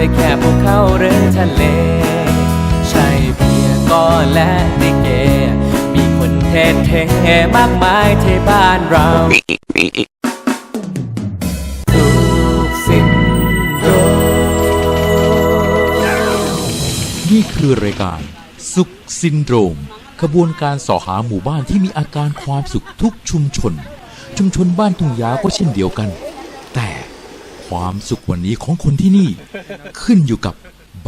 ช่แค่ภูเขาหรือทะเล ใช่เพียงก็และนิเก มีคนเท่เท่มากมายที่บ้านเราทุกสิ่งโดนี่คือรายการสุขซินโดรม ขบวนการสอหาหมู่บ้านที่มีอาการความสุขทุกชุมชน ชุมชนบ้านทุ่งยาก็เช่นเดียวกัน แต่ ความสุขวันนี้ของคนที่นี่ ขึ้นอยู่กับ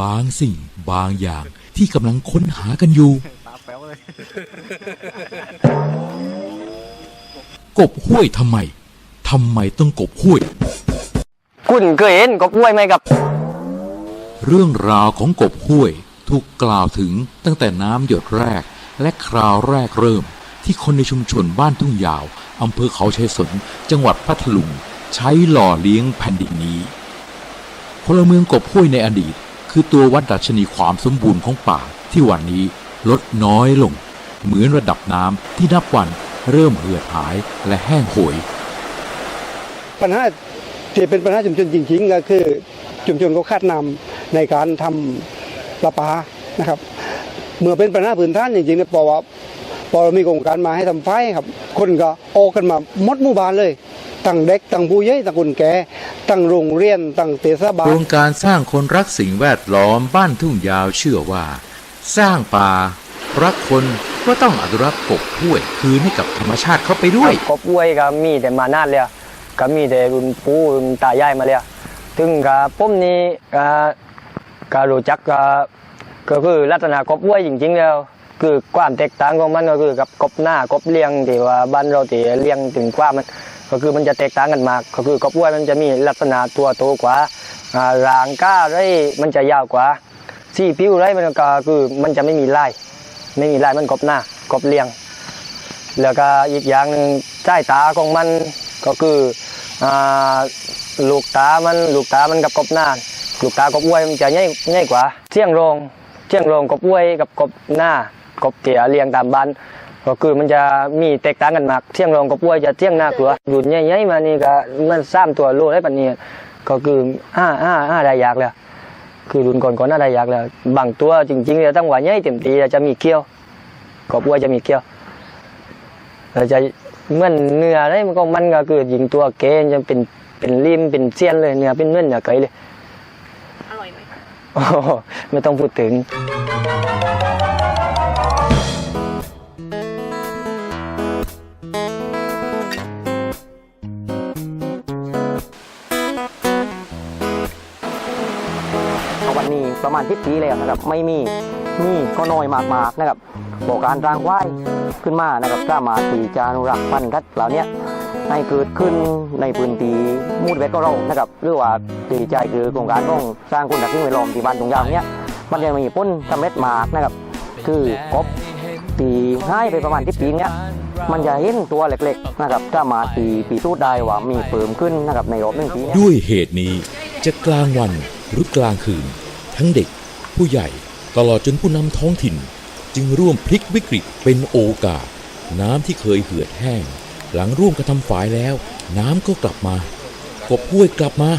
บางสิ่งบางอย่างที่กำลังค้นหากันอยู่ กบห้วยทำไมทำไมต้องกบห้วย คุณเคยเห็นกบห้วยไหมครับ เรื่องราวของกบห้วยถูกกล่าวถึงตั้งแต่น้ำหยดแรกและคราวแรกเริ่ม ที่คนในชุมชนบ้านทุ่งยาวอำเภอเขาชัยสน จังหวัดพัทลุง ใช้หล่อเลี้ยงแผ่นดินนี้ พลเมืองกบห้วยในอดีต คือตัววัดดัชนีความสมบูรณ์ของป่าที่วันนี้ลดน้อยลง เหมือนระดับน้ำที่นับวันเริ่มเหือดหายและแห้งโหย ปัญหาที่เป็นปัญหาชุมชนจริงๆก็คือชุมชนเขาคาดนำในการทำประปานะครับ เมื่อเป็นปัญหาพื้นฐานจริงๆเนี่ยพอว่าพอเรามีโครงการมาให้ทำไฟครับ คนก็ออกกันมาหมดหมู่บ้านเลย ตั้งเด็กตั้งผู้ใหญ่ตั้งคนแก่ตั้งโรงเรียนตั้งเทศบาโคลรงการสร้างคนรักสิ่งแวดล้อมบ้านทุ่งยาวเชื่อว่า สร้างป่า รักคนก็ต้องอนุรักษ์กบห้วยคืนให้กับธรรมชาติเข้าไปด้วยกบห้วยก็มีแต่มานานแล้วก็มีแต่รุ่นปู่รุ่นตายายมาแล้วถึงกับผมนี่ก็ก็รู้จักก็ก็คือลักษณะกบห้วยจริงๆแล้วคือความแตกต่างของมันก็คือกับกบหน้ากบเลี้ยงที่ว่าบ้านเราที่เลี้ยงถึงความมัน ก็คือมันจะแตกต่างกันมาก ก็คือกบห้วยมันจะมีลักษณะตัวโตกว่าอ่างก้าไรมันจะยาวกว่าสี่ผิวไรมันก็คือมันจะไม่มีลายไม่มีลายมันกบหน้ากบเลี้ยง แล้วก็อีกอย่างหนึ่งใต้ตาของมันก็คืออลูกตามันลูกตามันกับกบหน้าลูกตากบอ้วยมันจะใหญ่ใหญ่กว่าเชียงโรงเชียงโรงกบอ้วยกับกบหน้ากบเตี๋ยเลี้ยงตามบ้าน ก็คือมันจะมีแตกต่างกันมากเชียงโรงกบอ้วยจะเชียงหน้ากลัวหยุดใหญ่ๆมานี่ก็มันสามตัวโลได้ปานนี้ก็คือห้าห้าห้าได้ยากแล้ว คือรุ่นก่อนก่อนหน้าได้ยากแล้วบางตัวจริงๆจะต้องว่าใหญ่เต็มทีจะมีเกี้ยวกบอ้วยจะมีเกี้ยวเราจะเหมื่อนเนื้อได้มันก็มันก็คือยิงตัวเกนจะเป็นเป็นริมเป็นเสี้ยนเลยเนื้อเป็นเนื้อเนื้อไก่เลยอร่อยไหมโอ้โหไม่ต้องพูดถึง นี่ประมาณทิศปีแล้วนะครับ ไม่มีมีก็น้อยมากๆนะครับบอกการร่างว่ายขึ้นมานะครับสามารถที่จะอนุรักษ์พันธุ์ทัดเหล่านี้ให้เกิดขึ้นในพื้นที่มูดเวทก็เรานะครับหรือว่าตีใจคือโครงการของสร้างคุณภาพสิ่งแวดล้อมที่บ้านตรงยาวเนี้ยมันยังมีพ้นสำเร็จมากนะครับ คือกบตีให้ไปประมาณที่ปีเนี้ยมันจะเห็นตัวเล็กๆนะครับสามารถตีปีสูดได้ว่ามีเพิ่มขึ้นนะครับในรอบหนึ่งปีด้วยเหตุนี้จะกลางวันหรือกลางคืน ทั้งเด็ก ผู้ใหญ่ตลอดจนผู้นำท้องถิ่น จึงร่วมพลิกวิกฤตเป็นโอกาส น้ำที่เคยเหือดแห้ง หลังร่วมกระทำฝายแล้ว น้ำก็กลับมากบห้วยกลับมา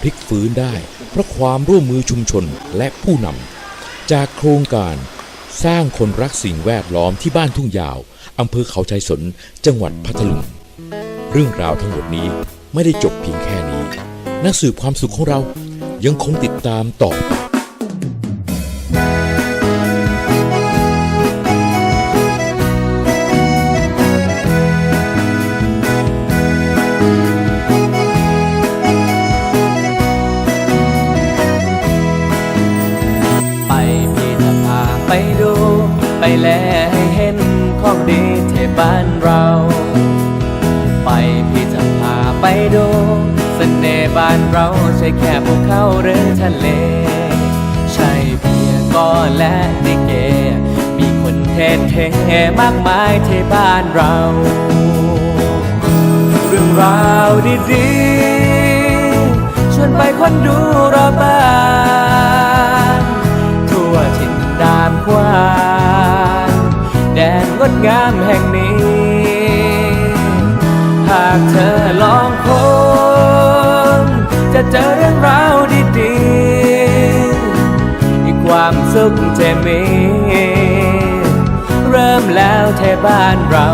พลิกฟื้นได้ เพราะความร่วมมือชุมชนและผู้นำจากโครงการสร้างคนรักสิ่งแวดล้อมที่บ้านทุ่งยาวอำเภอเขาชัยสน จังหวัดพัทลุง เรื่องราวทั้งหมดนี้ไม่ได้จบเพียงแค่นี้ นักสืบความสุขของเรายังคงติดตามต่อไปไป ไปดู ไปแลให้เห็นของดีที่บ้านเรา ไปพี่จะพาไปดูเสน่ห์บ้านเราใช่แค่ภูเขาหรือทะเล ใช่เพียก็และนิเก มีคนเท่เทมากมายที่บ้านเรา เรื่องราวดีๆชวนไปคนดูรอบบ้าน วางแดนงดงามแห่งนี้ หากเธอลองคนจะเจอเรื่องราวดีๆอีกความสุขจะมี เริ่มแล้วเทบ้านเรา